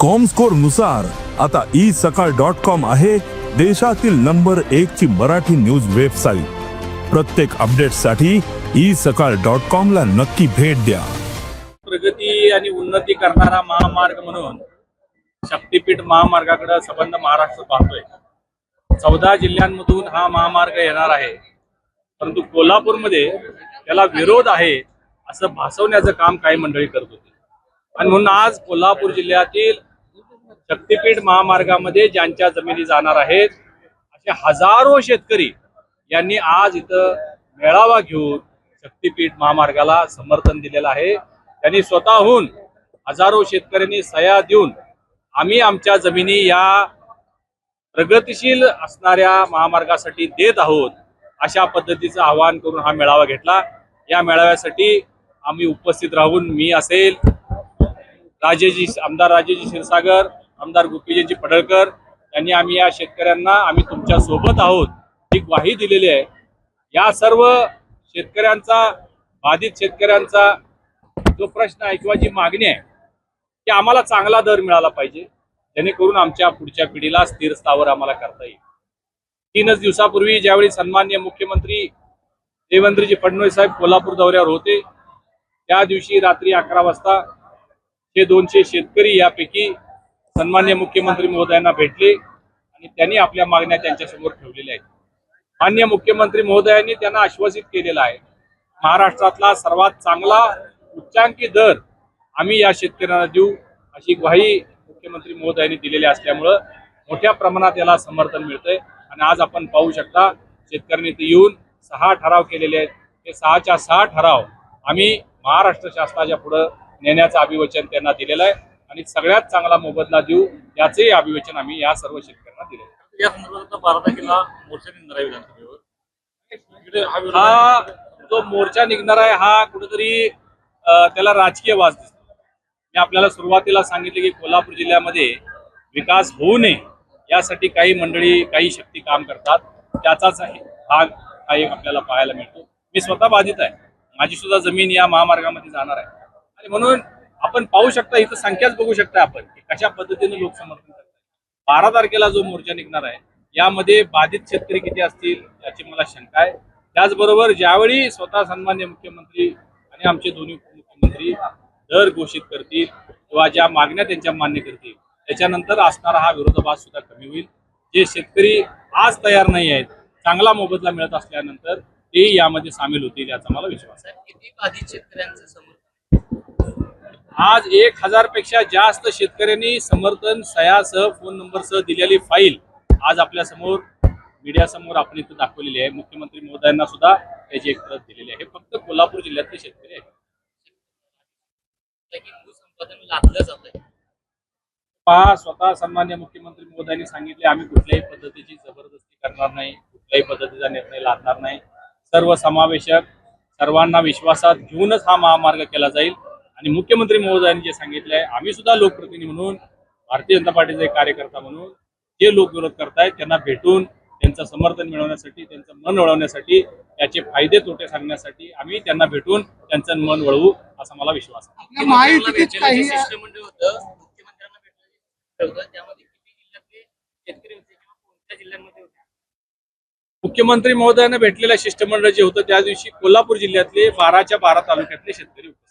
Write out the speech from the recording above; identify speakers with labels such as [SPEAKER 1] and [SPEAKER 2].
[SPEAKER 1] कॉमस्कोरनुसार आता ई सकाळ dot com आहे देशातील नंबर एक ची मराठी न्यूज वेबसाईट प्रत्येक अपडेटसाठी ई सकाळ डॉट कॉम ला नक्की भेट द्या.
[SPEAKER 2] प्रगती आणि उन्नती करणारा महामार्ग म्हणून शक्तीपीठ महामार्गाकडे संबंध महाराष्ट्र पाहतोय. चौदा जिल्ह्यांमधून हा महामार्ग येणार आहे. परंतु कोल्हापूरमध्ये त्याला विरोध आहे असं भासवण्याचं काम काही मंडळी करत होती. आणि म्हणून आज कोल्हापूर जिल्ह्यातील शक्तीपीठ महामार्गामध्ये ज्यांच्या जमिनी जाणार आहेत असे हजारो शेतकरी यांनी आज इथं मेळावा घेऊन शक्तीपीठ महामार्गाला समर्थन दिलेलं आहे. त्यांनी स्वतःहून हजारो शेतकऱ्यांनी सह्या देऊन आम्ही आमच्या जमिनी या प्रगतिशील असणाऱ्या महामार्गासाठी देत आहोत अशा पद्धतीचं आवाहन करून हा मेळावा घेतला. या मेळाव्यासाठी आम्ही उपस्थित राहून मी असेल राजेजी आमदार राजेजी क्षीरसागर आमदार गोपीजींची पडळकर यांनी आम्ही या शेतकऱ्यांना आम्ही तुमच्यासोबत आहोत ही ग्वाही दिलेली आहे. या सर्व शेतकऱ्यांचा बाधित शेतकऱ्यांचा जो प्रश्न आहे किंवा जी मागणी आहे की आम्हाला चांगला दर मिळाला पाहिजे जेणेकरून आमच्या पुढच्या पिढीला स्थिर स्थावर आम्हाला करता येईल. तीनच दिवसापूर्वी ज्यावेळी सन्मान्य मुख्यमंत्री देवेंद्रजी फडणवीस साहेब कोल्हापूर दौऱ्यावर होते त्या दिवशी रात्री अकरा वाजता हे दोनशे शेतकरी यापैकी सन्मान्य मुख्यमंत्री महोदयांना भेटले आणि त्यांनी आपल्या मागण्या त्यांच्यासमोर ठेवलेल्या आहेत. मान्य मुख्यमंत्री महोदयांनी त्यांना आश्वासित केलेलं आहे महाराष्ट्रातला सर्वात चांगला उच्चांकी दर आम्ही या शेतकऱ्यांना देऊ अशी ग्वाही मुख्यमंत्री महोदयांनी दिलेली असल्यामुळं मोठ्या प्रमाणात याला समर्थन मिळतंय. आणि आज आपण पाहू शकता शेतकऱ्यांनी ते येऊन सहा ठराव केलेले आहेत. ते सहाच्या सहा ठराव आम्ही महाराष्ट्र शासनाच्या पुढं नेण्याचं अभिवचन त्यांना दिलेलं आहे. आणि सगळ्यात चांगला मोबदला देऊ याचंही अभिवचन आम्ही या सर्व शेतकऱ्यांना आहे.
[SPEAKER 3] या संदर्भात आता बारा तारखेला मोर्चा निघणार आहे विधानसभेवर. इकडे हा
[SPEAKER 2] जो मोर्चा निघणार आहे हा कुठेतरी त्याला राजकीय वास दिसतो. मी आपल्याला सुरुवातीला सांगितले की कोल्हापूर जिल्ह्यामध्ये विकास होऊ नये यासाठी काही मंडळी काही शक्ती काम करतात. त्याचाच आहे भाग हा एक आपल्याला पाहायला मिळतो. मी स्वतः बाधित आहे. माझी सुद्धा जमीन या महामार्गामध्ये जाणार आहे. आणि म्हणून आपण पाहू शकता इथं संख्याच बघू शकता आपण की कशा पद्धतीने लोक समर्थन करतात बारा तारखेला जो मोर्चा निघणार आहे यामध्ये बाधित शेतकरी किती असतील याची मला शंका आहे. त्याचबरोबर ज्यावेळी स्वतः सन्मान्य मुख्यमंत्री आणि आमचे दोन्ही उपमुख्यमंत्री दर घोषित करतील किंवा ज्या मागण्या त्यांच्या मान्य करतील त्याच्यानंतर असणारा हा विरोधाभास सुद्धा कमी होईल. जे शेतकरी आज तयार नाही आहेत चांगला मोबदला मिळत असल्यानंतर ते यामध्ये सामील होतील याचा मला विश्वास आहे.
[SPEAKER 4] किती बाधित शेतकऱ्यांचं
[SPEAKER 2] आज एक हजारपेक्षा जास्त शेतकऱ्यांनी समर्थन सह्यासह फोन नंबरसह दिलेली फाईल आज आपल्यासमोर मीडिया समोर आपण इथं दाखवलेली आहे. मुख्यमंत्री महोदयांना सुद्धा त्याची एक प्रत दिलेली आहे. हे फक्त कोल्हापूर जिल्ह्यातले शेतकरी आहेत. पहा स्वतः सन्मान्य मुख्यमंत्री महोदयांनी सांगितले आम्ही कुठल्याही पद्धतीची जबरदस्ती करणार नाही कुठल्याही पद्धतीचा निर्णय लादणार नाही. सर्व समावेशक सर्वांना विश्वासात घेऊनच हा महामार्ग केला जाईल. आणि मुख्यमंत्री महोदयांनी जे सांगितले आहे आम्ही सुद्धा लोकप्रतिनिधी म्हणून भारतीय जनता पार्टीचे एक कार्यकर्ता म्हणून जे लोक विरोध करतायत त्यांना भेटून त्यांचं समर्थन मिळवण्यासाठी त्यांचं मन वळवण्यासाठी त्याचे फायदे तोटे सांगण्यासाठी आम्ही त्यांना भेटून त्यांचं मन वळवू असा मला विश्वास आहे.
[SPEAKER 5] आपल्या महायुतीत काही
[SPEAKER 4] शिष्टमंडळ होतं मुख्यमंत्र्यांना भेटलं होतं त्यामध्ये किती जिल्ह्यातले शेतकरी होते किंवा कोणत्या जिल्ह्यांमध्ये होते?
[SPEAKER 2] मुख्यमंत्री महोदयांना भेटलेलं शिष्टमंडळ जे होतं त्या दिवशी कोल्हापूर जिल्ह्यातले बाराच्या बारा तालुक्यातले शेतकरी होते.